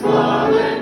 слави.